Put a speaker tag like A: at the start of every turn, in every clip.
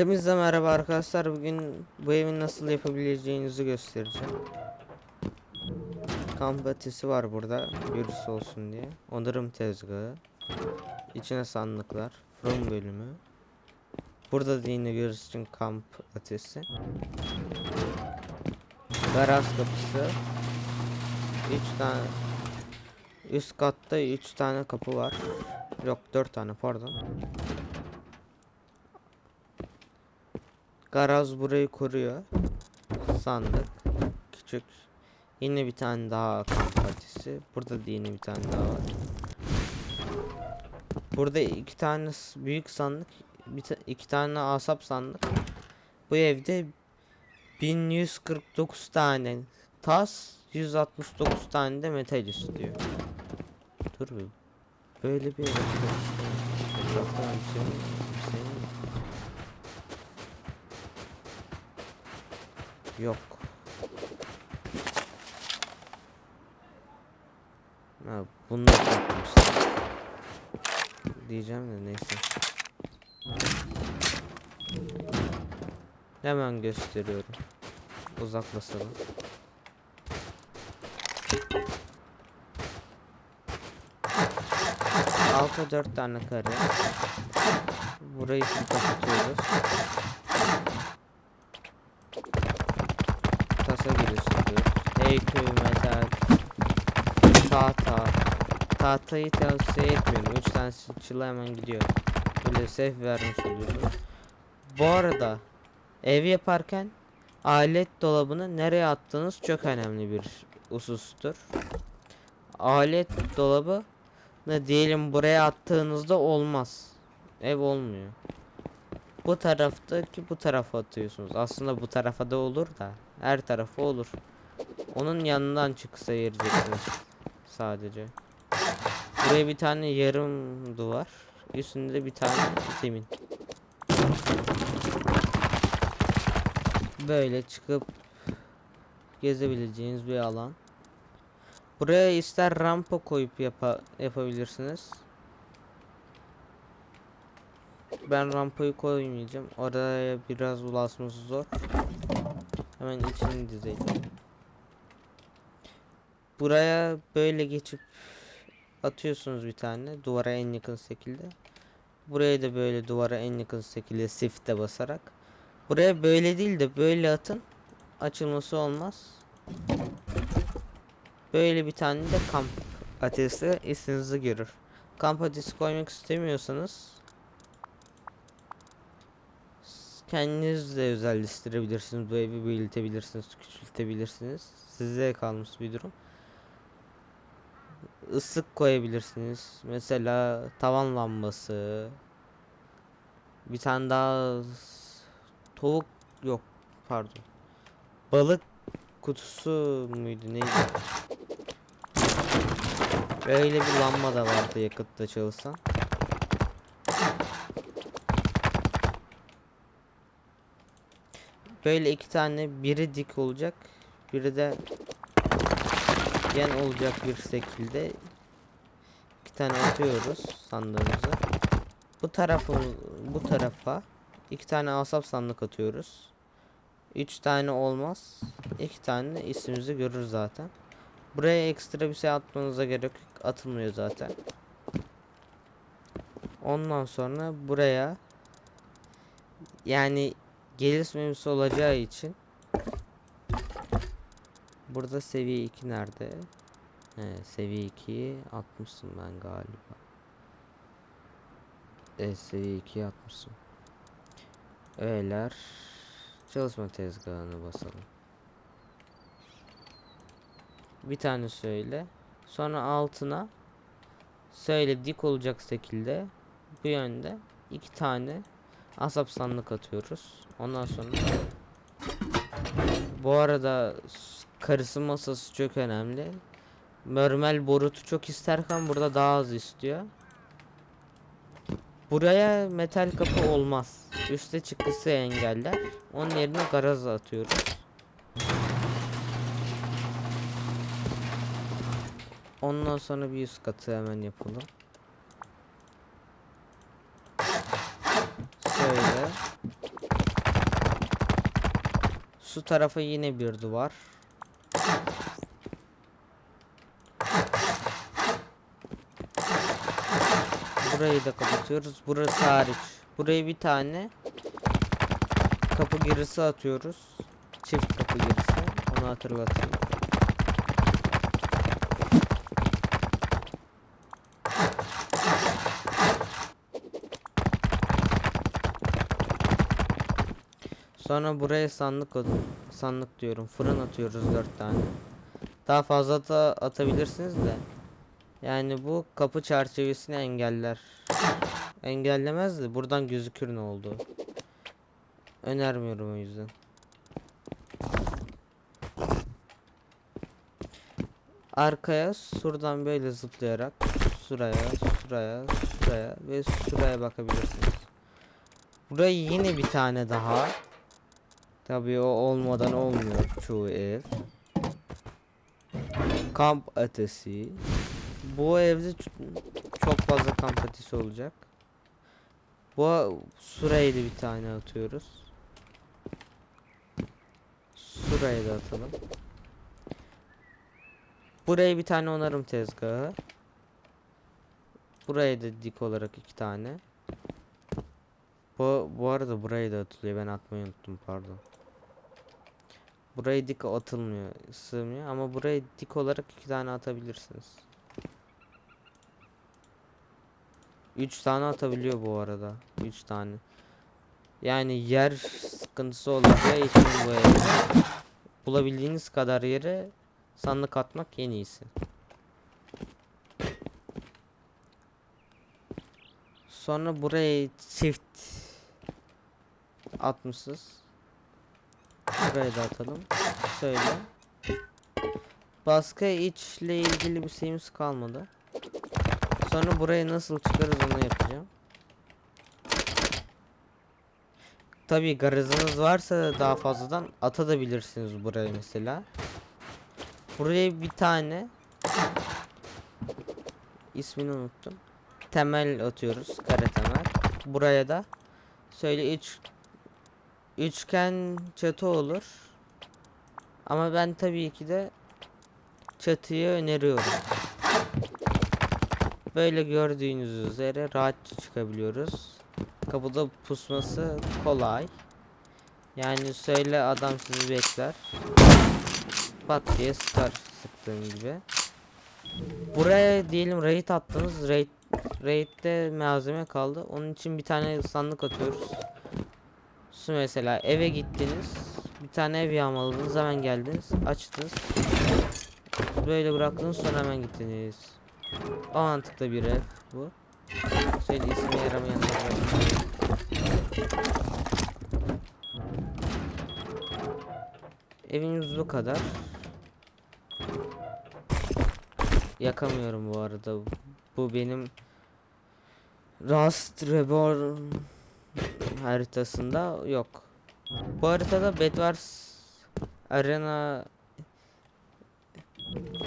A: Hepinize merhaba arkadaşlar. Bugün bu evi nasıl yapabileceğinizi göstereceğim. Kamp ateşi var burada. Virüs olsun diye. Onarım tezgahı. İçine sandıklar. Fırın bölümü. Burada da yine virüs için kamp ateşi. Garaj kapısı. 3 tane Üst katta 3 tane kapı var. Yok 4 tane pardon. Garaj burayı koruyor. Sandık. Küçük. Yine bir tane daha kamp partisi. Burada da yine bir tane daha var. Burada iki tane büyük sandık. Bir ta- iki tane asap sandık. Bu evde 1149 tane tas 169 tane de metal istiyor. Dur bir. Böyle bir ev mi? Yok. Ha, bunu da. Diyeceğim de neyse. Hemen gösteriyorum. Uzaklaşalım. Alta dört tane kare. Burayı kapatıyoruz. Metal. Tahta. Tahtayı tavsiye etmiyorum. 3 tane çıla hemen gidiyor. Böyle safe vermiş oluyorsunuz. Bu arada ev yaparken alet dolabını nereye attığınız çok önemli bir husustur. Alet dolabı ne diyelim buraya attığınızda olmaz. Ev olmuyor. Bu taraftaki bu tarafa atıyorsunuz. Aslında bu tarafa da olur da her tarafa olur. Onun yanından çıksa yereceksiniz sadece. Buraya bir tane yarım duvar. Üstünde bir tane zemin. Böyle çıkıp gezebileceğiniz bir alan. Buraya ister rampa koyup yapa yapabilirsiniz. Ben rampayı koymayacağım. Oraya biraz ulaşması zor. Hemen içini dizelim. Buraya böyle geçip atıyorsunuz bir tane duvara en yakın şekilde. Buraya da böyle duvara en yakın şekilde shift'e basarak. Buraya böyle değil de böyle atın. Açılması olmaz. Böyle bir tane de kamp ateşi işinizi görür. Kamp ateşi koymak istemiyorsanız kendiniz de özelleştirebilirsiniz. Bu evi büyütebilirsiniz, küçültebilirsiniz. Size kalmış bir durum. Isık koyabilirsiniz. Mesela tavan lambası. Bir tane daha tavuk yok pardon. Balık kutusu muydu neydi? Böyle bir lamba da vardı yakıtla çalışan. Böyle iki tane biri dik olacak. Biri de yan olacak bir şekilde iki tane atıyoruz sandığımıza. Bu tarafı bu tarafa iki tane asap sandık atıyoruz. Üç tane olmaz. iki tane ismimizi görür zaten. Buraya ekstra bir şey atmanıza gerek. Atılmıyor zaten. Ondan sonra buraya yani gelişmemiz olacağı için burada seviye 2 nerede? He, seviye 2'yi atmışsın ben galiba. Evet seviye 2'yi atmışsın. Öğeler çalışma tezgahına basalım. Bir tane söyle. Sonra altına söyle dik olacak şekilde bu yönde iki tane asap sandık atıyoruz. Ondan sonra bu arada karısı masası çok önemli. Mörmel borutu çok isterken burada daha az istiyor. Buraya metal kapı olmaz. Üste çıkısı engeller. Onun yerine garaj atıyoruz. Ondan sonra bir üst katı hemen yapalım. Şöyle. Şu tarafa yine bir duvar. Burayı da kapatıyoruz. Burası hariç. Buraya bir tane kapı girisi atıyoruz. Çift kapı girisi. Onu hatırlatayım. Sonra buraya sandık sandık diyorum. Fırın atıyoruz dört tane. Daha fazla da atabilirsiniz de. Yani bu kapı çerçevesini engeller. Engellemez de buradan gözükür ne oldu. Önermiyorum o yüzden. Arkaya şuradan böyle zıplayarak şuraya, şuraya, şuraya ve şuraya bakabilirsiniz. Buraya yine bir tane daha. Tabii o olmadan olmuyor çoğu ev. Kamp ateşi. Bu evde çok fazla kamp ateşi olacak. Bu şuraya da bir tane atıyoruz. Şuraya da atalım. Buraya bir tane onarım tezgahı. Buraya da dik olarak iki tane. Bu, bu arada buraya da atılıyor. Ben atmayı unuttum pardon. Buraya dik atılmıyor, sığmıyor ama buraya dik olarak iki tane atabilirsiniz. Üç tane atabiliyor bu arada. Üç tane. Yani yer sıkıntısı olacağı için bu evde bulabildiğiniz kadar yere sandık atmak en iyisi. Sonra buraya çift atmışız. Buraya da atalım. Şöyle. Baskı içle ilgili bir şeyimiz kalmadı. Sonra buraya nasıl çıkarız onu yapacağım. Tabii garajınız varsa daha fazladan atabilirsiniz buraya mesela. Buraya bir tane ismini unuttum. Temel atıyoruz. Kare temel. Buraya da şöyle üç üçgen çatı olur. Ama ben tabii ki de çatıyı öneriyorum. Böyle gördüğünüz üzere rahatça çıkabiliyoruz. Kapıda pusması kolay. Yani söyle adam sizi bekler. Pat diye sıkar sıktığın gibi. Buraya diyelim raid attınız. Raid raid'de malzeme kaldı. Onun için bir tane sandık atıyoruz. Su mesela eve gittiniz. Bir tane ev yağmaladınız hemen geldiniz. Açtınız. Böyle bıraktınız sonra hemen gittiniz. O mantıkta bir ev bu. Şöyle ismi yaramayan Evin yüzü kadar. Yakamıyorum bu arada. Bu benim Rust Reborn haritasında yok. Bu haritada Bedwars Arena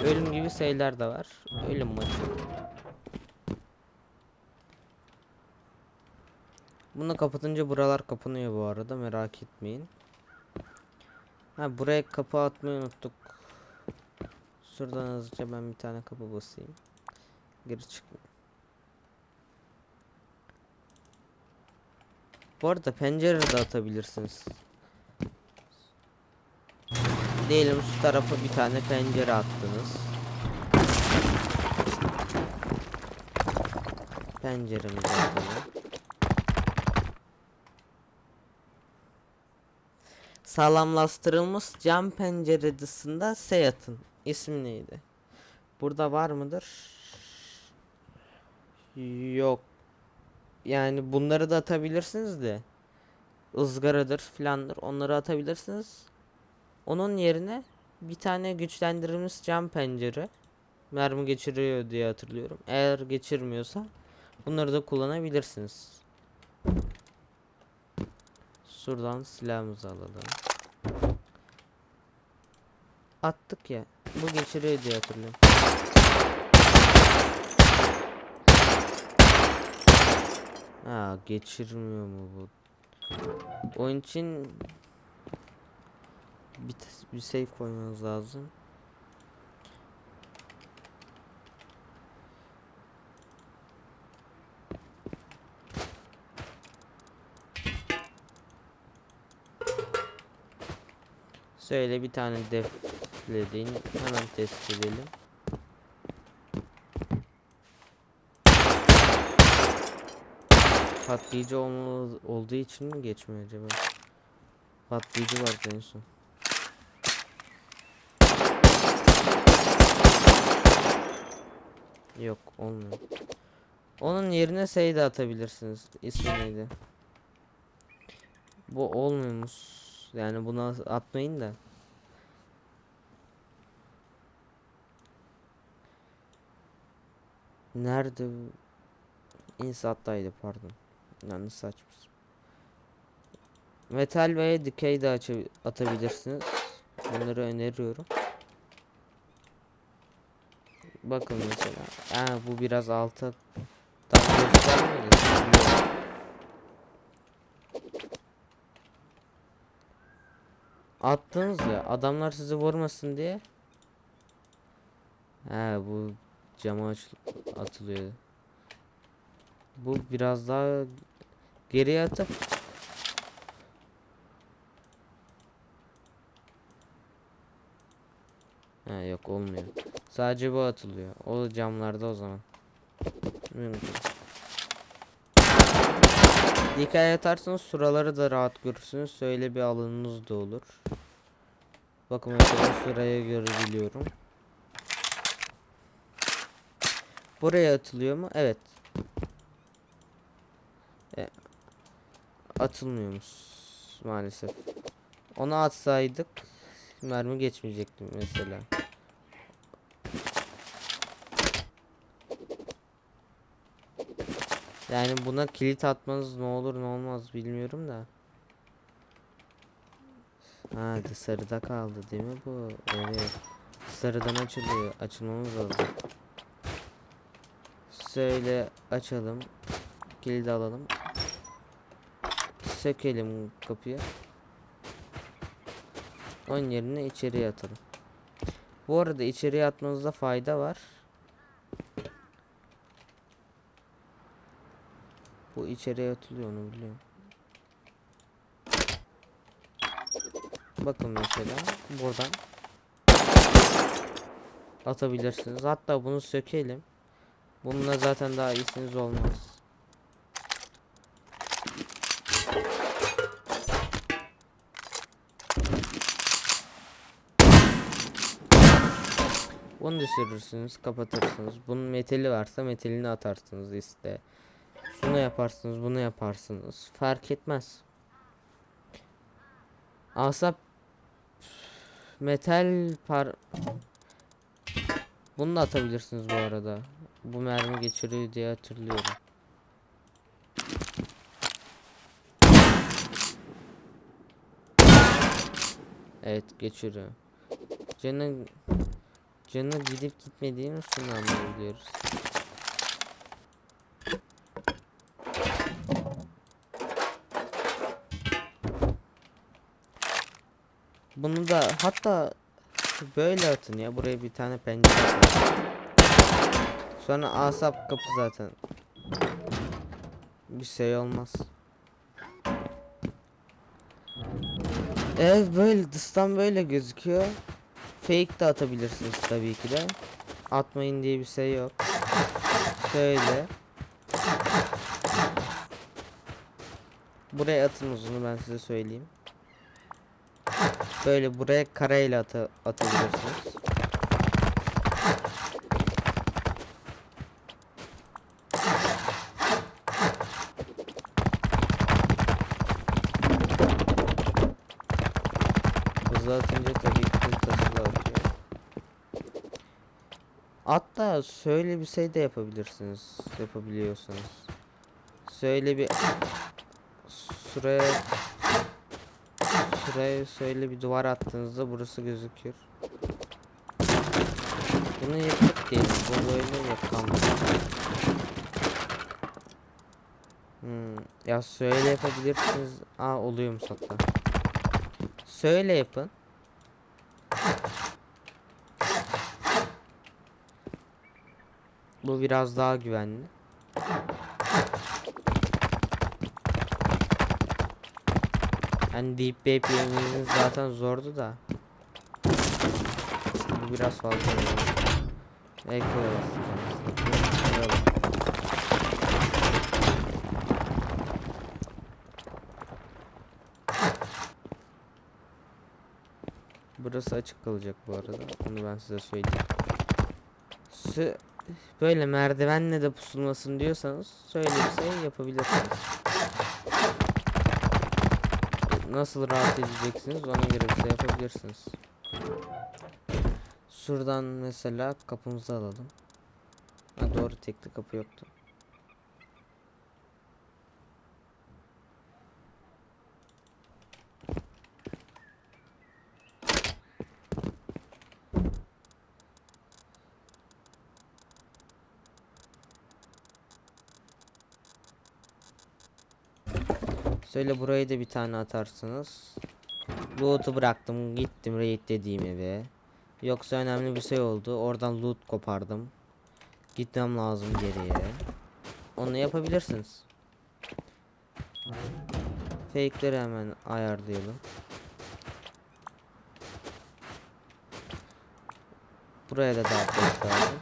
A: ölüm gibi şeyler de var. Ölüm maçı. Bunu kapatınca buralar kapanıyor bu arada merak etmeyin. Ha buraya kapı atmayı unuttuk. Şuradan hızlıca ben bir tane kapı basayım. Geri çık. Bu arada pencere de atabilirsiniz. Diyelim şu tarafa bir tane pencere attınız. Penceremizi atalım. Sağlamlaştırılmış cam pencere dışında Seat'ın ismi neydi? Burada var mıdır? Yok. Yani bunları da atabilirsiniz de. ızgaradır filandır onları atabilirsiniz. Onun yerine bir tane güçlendirilmiş cam pencere mermi geçiriyor diye hatırlıyorum. Eğer geçirmiyorsa bunları da kullanabilirsiniz. Şuradan silahımızı alalım. Attık ya. Bu geçiriyor diye hatırlıyorum. Ha geçirmiyor mu bu? Onun için bir, bir şey koymanız lazım. Söyle bir tane defledin. Hemen test edelim. Patlayıcı olduğu için mi geçmiyor acaba? Patlayıcı var en son. Yok olmuyor. Onun yerine şey atabilirsiniz. İsmi neydi? Bu olmuyormuş. Yani buna atmayın da. Nerede? İnsattaydı pardon. Yani saçma. Metal ve dikey de atabilirsiniz. Bunları öneriyorum. Bakın mesela. Ha, bu biraz alta tam. Attınız ya adamlar sizi vurmasın diye. He bu cama atılıyor. Bu biraz daha geriye atıp Ha yok olmuyor. Sadece bu atılıyor. O camlarda o zaman. Mümkün. Dikkat atarsanız suraları da rahat görürsünüz. Söyle bir alanınız da olur. Bakın mesela sıraya görebiliyorum. Buraya atılıyor mu? Evet. E, atılmıyormuş maalesef. Onu atsaydık mermi geçmeyecekti mesela. Yani buna kilit atmanız ne olur ne olmaz bilmiyorum da. Ha sarıda kaldı değil mi bu? Evet. Sarıdan açılıyor. Açılmamız lazım. Şöyle açalım. Kilidi alalım. Sökelim kapıyı. Onun yerine içeriye atalım. Bu arada içeriye atmanızda fayda var. Bu içeriye atılıyor onu biliyorum. Bakın mesela buradan atabilirsiniz. Hatta bunu sökelim. Bununla zaten daha iyisiniz olmaz. Bunu düşürürsünüz, kapatırsınız. Bunun metali varsa metalini atarsınız işte. Şunu yaparsınız, bunu yaparsınız. Fark etmez. Asap metal par Bunu da atabilirsiniz bu arada. Bu mermi geçiriyor diye hatırlıyorum. Evet geçiriyor. Canın canı gidip gitmediğini şunu anlayabiliyoruz. Da hatta böyle atın ya buraya bir tane pencere atın. Sonra asap kapı zaten. Bir şey olmaz. Evet böyle dıştan böyle gözüküyor. Fake de atabilirsiniz tabii ki de. Atmayın diye bir şey yok. Şöyle. Buraya atın uzunu ben size söyleyeyim. Böyle buraya kareyle atı atabilirsiniz. Hızlı atınca tabii ki atıyor. Hatta şöyle bir şey de yapabilirsiniz. Yapabiliyorsanız. Şöyle bir şuraya şuraya şöyle bir duvar attığınızda burası gözüküyor. Bunu yapıp değil. Bu böyle yapalım. Hmm. Ya şöyle yapabilirsiniz. Aa oluyormuş hatta. Şöyle yapın. Bu biraz daha güvenli. Hani Deep Babe yemeniz zaten zordu da. Bu biraz fazla. Eko Burası açık kalacak bu arada. Onu ben size söyleyeyim. Böyle merdivenle de pusulmasın diyorsanız şöyle bir şey yapabilirsiniz. Nasıl rahat edeceksiniz ona göre bir şey yapabilirsiniz. Şuradan mesela kapımızı alalım. Ha doğru tekli kapı yoktu. Söyle burayı da bir tane atarsınız. Loot'u bıraktım gittim raid dediğim eve. Yoksa önemli bir şey oldu. Oradan loot kopardım. Gitmem lazım geriye. Onu yapabilirsiniz. Fake'leri hemen ayarlayalım. Buraya da fake lazım.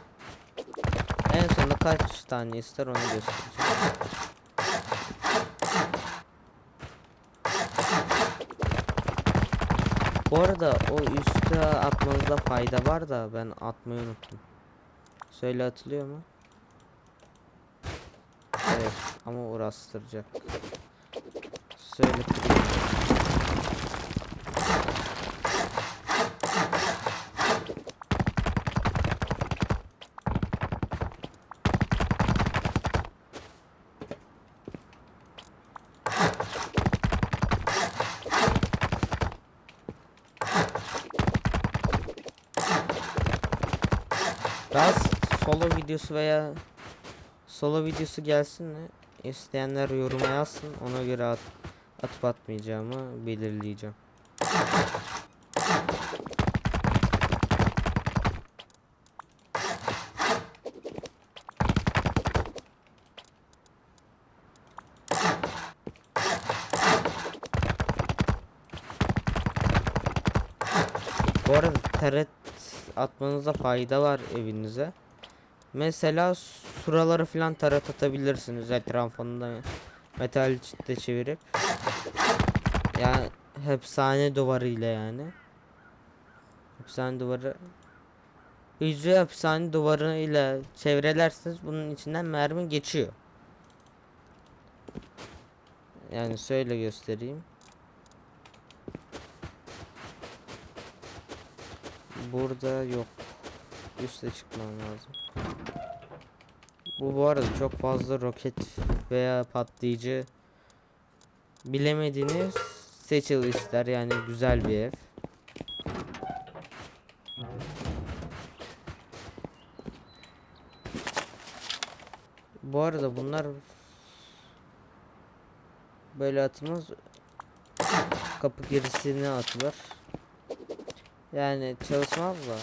A: En sonunda kaç tane ister onu göstereceğim. Bu arada o üste atmanızda fayda var da ben atmayı unuttum. Söyle atılıyor mu? Evet ama uğraştıracak. Söyle Daha solo videosu veya solo videosu gelsin mi? İsteyenler yoruma yazsın. Ona göre at, atıp atmayacağımı belirleyeceğim. Bu arada taret atmanıza fayda var evinize. Mesela suraları falan taret atabilirsiniz etrafında metal çitle çevirip. Yani hapishane duvarıyla yani. Hapishane duvarı Hücre hapishane duvarıyla çevrelerseniz bunun içinden mermi geçiyor. Yani şöyle göstereyim. Burada yok. Üste çıkmam lazım. Bu bu arada çok fazla roket veya patlayıcı bilemediğiniz seçil ister yani güzel bir ev. Bu arada bunlar böyle atılmaz kapı girisine atılır. Yani çalışmaz da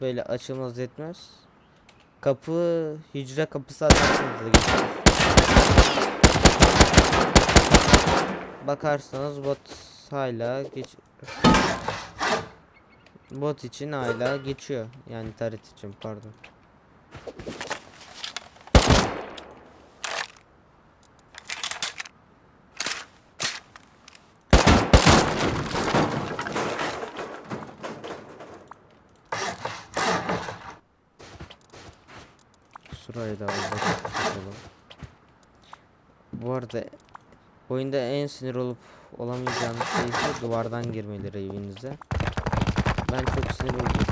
A: böyle açılmaz etmez. Kapı hücre kapısı atarsınız geçer. Bakarsanız bot hala geç bot için hala geçiyor. Yani taret için pardon. Şurayı da bakalım. Bu arada oyunda en sinir olup olamayacağınız şey ise duvardan girmeleri evinize. Ben çok sinir oldum.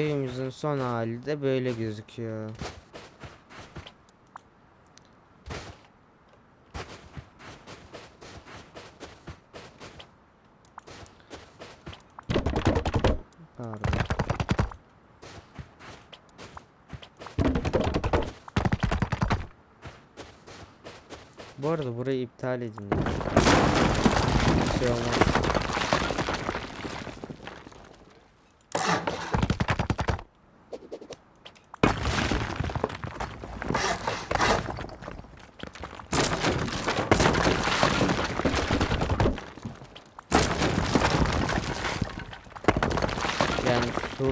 A: evimizin son hali de böyle gözüküyor. Pardon. Bu arada burayı iptal edin. Şey olmaz.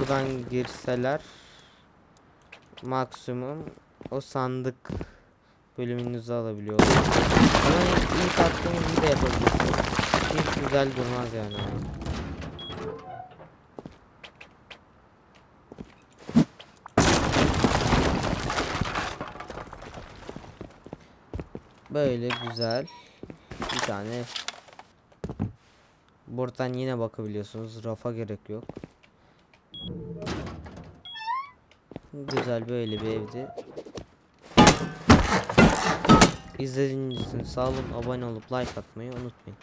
A: Şuradan girseler maksimum o sandık bölümünüzü alabiliyorlar. Ama ilk attığınız gibi de yapabilirsiniz. Hiç güzel durmaz yani. Böyle güzel bir tane Buradan yine bakabiliyorsunuz. Rafa gerek yok. Güzel böyle bir evdi. İzlediğiniz için sağ olun. Abone olup like atmayı unutmayın.